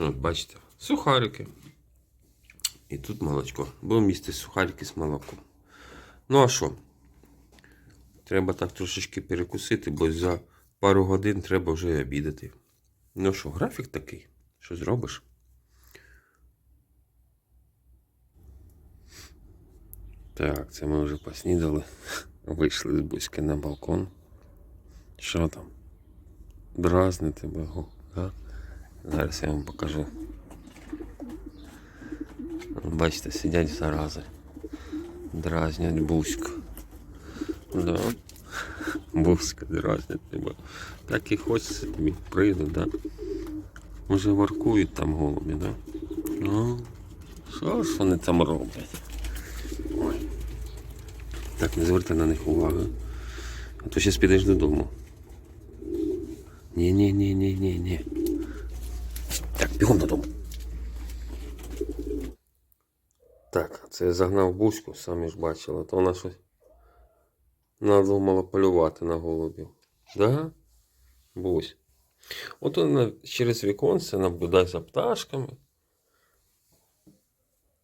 От, бачите, сухарики. І тут молочко. Будемо їсти сухарики з молоком. Ну а що? Треба так трошечки перекусити, бо за пару годин треба вже обідати. Ну що, графік такий? Що зробиш? Так, це ми вже поснідали. Вийшли з Буськи на балкон. Що там? Дразни тебе, го, да? Зараз я вам покажу. Бачите, сидять зарази. Дразнять Буську. Да. Буська дразнять тебе. Так і хочеться тобі прийду, да? Може воркують там голубі, да? Ну, що ж вони там роблять? Ой. Так, не звертай на них уваги. А то зараз підеш додому. Ні, ні, ні, ні, ні, ні. Так, бігом додому. Так, це я загнав бузьку, самі ж бачили, то вона щось надумала полювати на голубів. Да? Бусь. От вона через віконце наблюдає за пташками.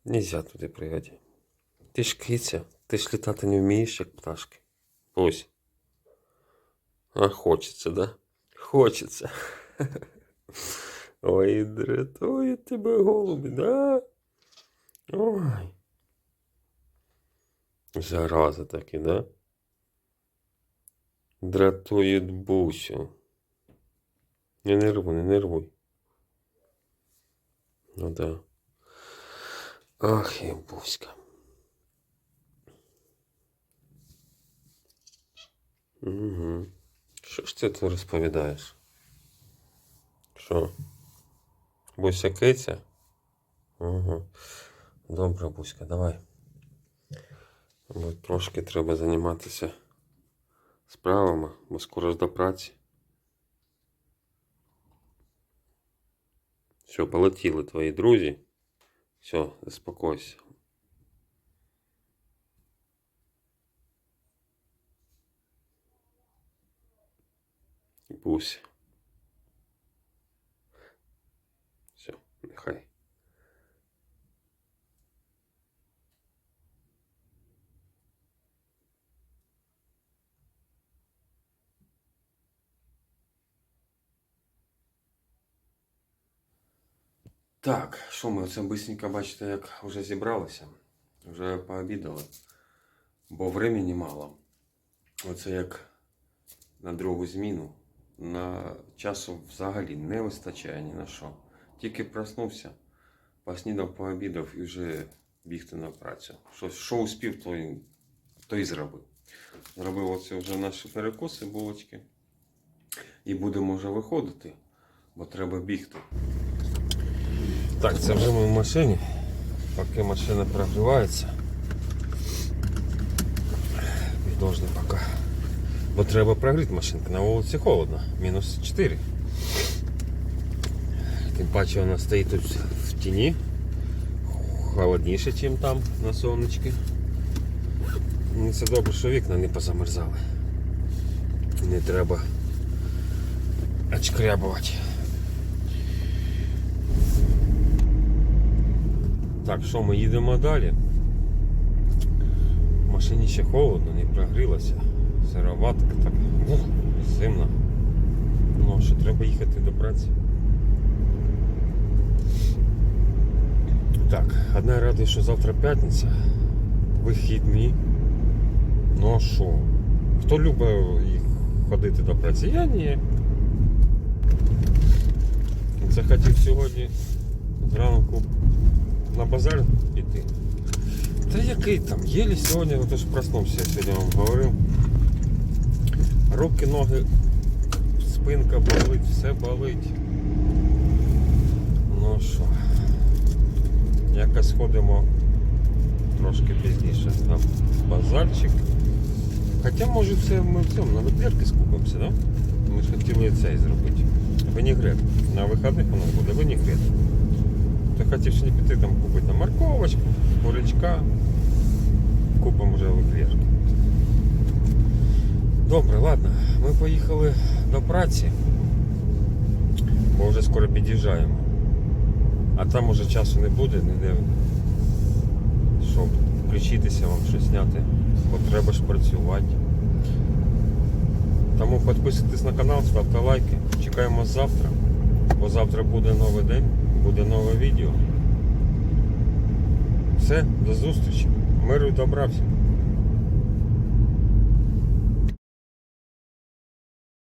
Нельзя туди пригати. Ти ж киця, ти ж літати не вмієш, як пташки. Бусь. А хочеться, да? Хочеться. Ой, дратує тебе голубі, да? Ой. Зараза таки, да? Дратують бусю. Не нервуй, не нервуй. Ну да. Ах, і буська. Угу. Що ж ти тут розповідаєш? Що? Буся киця? Угу. Добре, Буська, давай. Бо трошки треба займатися справами, бо скоро ж до праці. Все, полетіли твої друзі. Все, заспокойся. Буся. Нехай. Так, що ми оце бисенько бачите, як вже зібралися, вже пообідали, бо времени мало. Оце як на другу зміну. На часу взагалі не вистачає ні на що. Тільки проснувся, поснідав, пообідав і вже бігти на працю. Що, що успів, то і, то і зробив. Зробив оце вже наші перекуси, булочки. І будемо вже виходити, бо треба бігти. Так, це вже ми в машині. Поки машина прогрівається. Підожди поки. Бо треба прогріти машинку. На вулиці холодно. Мінус 4. Тим паче вона стоїть тут в тіні. Холодніше, ніж там на сонечці. Ну, Це добре, що вікна не позамерзали. Не треба очкрябувати. Так, що ми їдемо далі? В машині ще холодно, не прогрілося. Сироватка так. Зимно. Ну, що треба їхати до праці. Так, одна радує, що завтра п'ятниця. Вихідні. Ну а що? Хто любить ходити до праці? Я ні. Захотів сьогодні зранку на базар піти. Та який там? Єлі сьогодні, ото ж проснувся, я сьогодні вам говорив. Руки, ноги, спинка болить, все болить. Ну що, якось ходимо трошки пізніше на базарчик. Хоча може все ми в цьому на виплірки скупимося, да? Ми ж хотіли цей зробити. Винігрет. На вихідних у нас буде винігрет. Ти хотів ще не піти там купити на морковочку, курячка. Купимо вже виплірки. Добре, ладно, ми поїхали до праці, бо вже скоро під'їжджаємо. А там уже часу не буде, ніде, щоб включитися вам щось зняти, бо треба ж працювати. Тому підписуйтесь на канал, ставте лайки. Чекаємо завтра, бо завтра буде новий день, буде нове відео. Все, до зустрічі. Миру і добра всім.